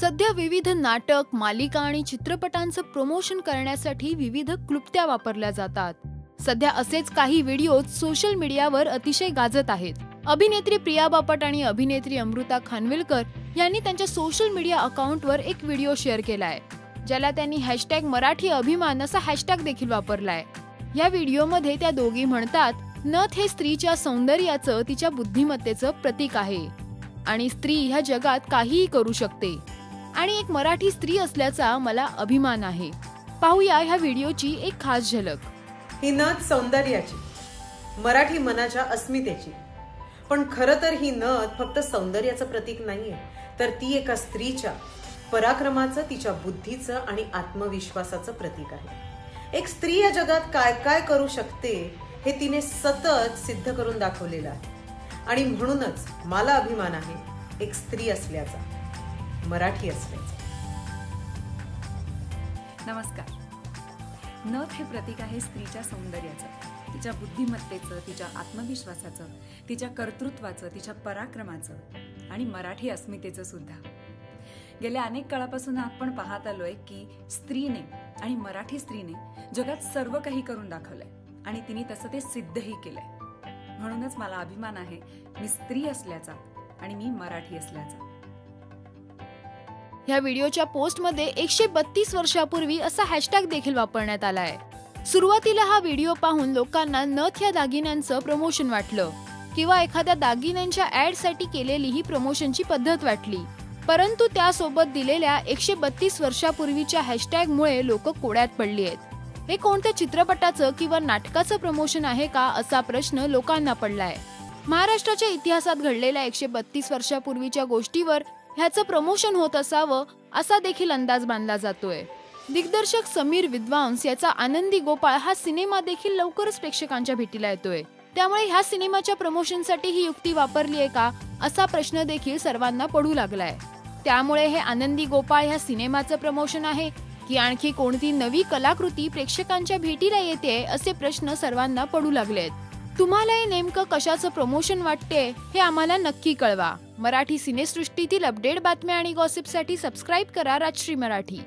सध्या विविध नाटक मालिका आणि चित्रपटांचं प्रमोशन करण्यासाठी विविध क्लुप्त्या वापरल्या जातात. सध्या असेच काही व्हिडिओ सोशल मीडियावर अतिशय गाजत आहेत. अभिनेत्री प्रिया बापट आणि अभिनेत्री अमृता खानविलकर यांनी त्यांच्या सोशल मीडिया अकाउंटवर एक व्हिडिओ शेअर केलाय ज्याला त्यांनी हॅशटॅग मराठी अभिमान असा हॅशटॅग देखील वापरलाय. या व्हिडिओमध्ये त्या दोघी म्हणतात नथ हे स्त्रीच्या सौंदर्याचं तिच्या बुद्धिमत्तेचं प्रतीक आहे आणि स्त्री ह्या जगात काहीही करू शकते. आणि एक मराठी स्त्री असल्याचा मला अभिमान आहे. पाहूया ह्या व्हिडिओची एक खास झलक. ही नथ सौंदर्याची मराठी मनाच्या अस्मितेची. पण खरं तर ही नथ फक्त सौंदर्याचं प्रतीक नाहीये तर ती एका स्त्रीच्या पराक्रमाचं तिच्या बुद्धीचं आणि आत्मविश्वासाचं प्रतीक आहे. एक स्त्री या जगात काय काय करू शकते हे तिने सतत सिद्ध करून दाखवलेलं आहे. आणि म्हणूनच मला अभिमान आहे एक स्त्री असल्याचा. मराठी असल्याचं नमस्कार. नथ हे प्रतीक आहे स्त्रीच्या सौंदर्याचं तिच्या बुद्धिमत्तेचं तिच्या आत्मविश्वासाचं तिच्या कर्तृत्वाचं तिच्या पराक्रमाचं आणि मराठी अस्मितेचं सुद्धा. गेल्या अनेक काळापासून आपण पाहत आलोय की स्त्रीने आणि मराठी स्त्रीने जगात सर्व काही करून दाखवलंय आणि तिने तसं ते सिद्धही केलंय. म्हणूनच मला अभिमान आहे मी स्त्री असल्याचा आणि मी मराठी असल्याचा. ह्या व्हिडिओच्या पोस्टमध्ये एकशे बत्तीस वर्षापूर्वी असा हॅशटॅग देखील वापरण्यात आलाय. सुरुवातीला हा व्हिडिओ पाहून लोकांना नथ या दागिन्यांचं प्रमोशन वाटलं. किंवा एखाद्या दागिन्यांच्या ऍडसाठी केलेली ही प्रमोशनची पद्धत वाटली. परंतु त्यासोबत दिलेल्या एकशे बत्तीस वर्षापूर्वीच्या हॅशटॅग मुळे लोक कोड्यात पडली आहेत. हे कोणत्या चित्रपटाचं किंवा नाटकाचं प्रमोशन आहे का असा प्रश्न लोकांना पडलाय. महाराष्ट्राच्या इतिहासात घडलेल्या एकशे बत्तीस वर्षापूर्वीच्या गोष्टीवर ह्याचं प्रमोशन होत असावं असा देखील अंदाज बांधला जातोय. दिग्दर्शक समीर विद्वांस याचा आनंदी गोपाळ हा सिनेमा देखील लवकरच प्रेक्षकांच्या भेटीला येतोय. त्यामुळे ह्या सिनेमाच्या प्रमोशनसाठी ही युक्ती वापरली आहे का असा प्रश्न देखील सर्वांना पडू लागलाय. त्यामुळे हे आनंदी गोपाळ ह्या सिनेमाचं प्रमोशन आहे की आणखी कोणती नवी कलाकृती प्रेक्षकांच्या भेटीला येते असे प्रश्न सर्वांना पडू लागलेत. तुम्हाला हे नेमकं कशाचं प्रमोशन वाटते हे आम्हाला नक्की कळवा. मराठी सिनेसृष्टीतील अपडेट बातम्या आणि गॉसिपसाठी सबस्क्राईब करा राजश्री मराठी.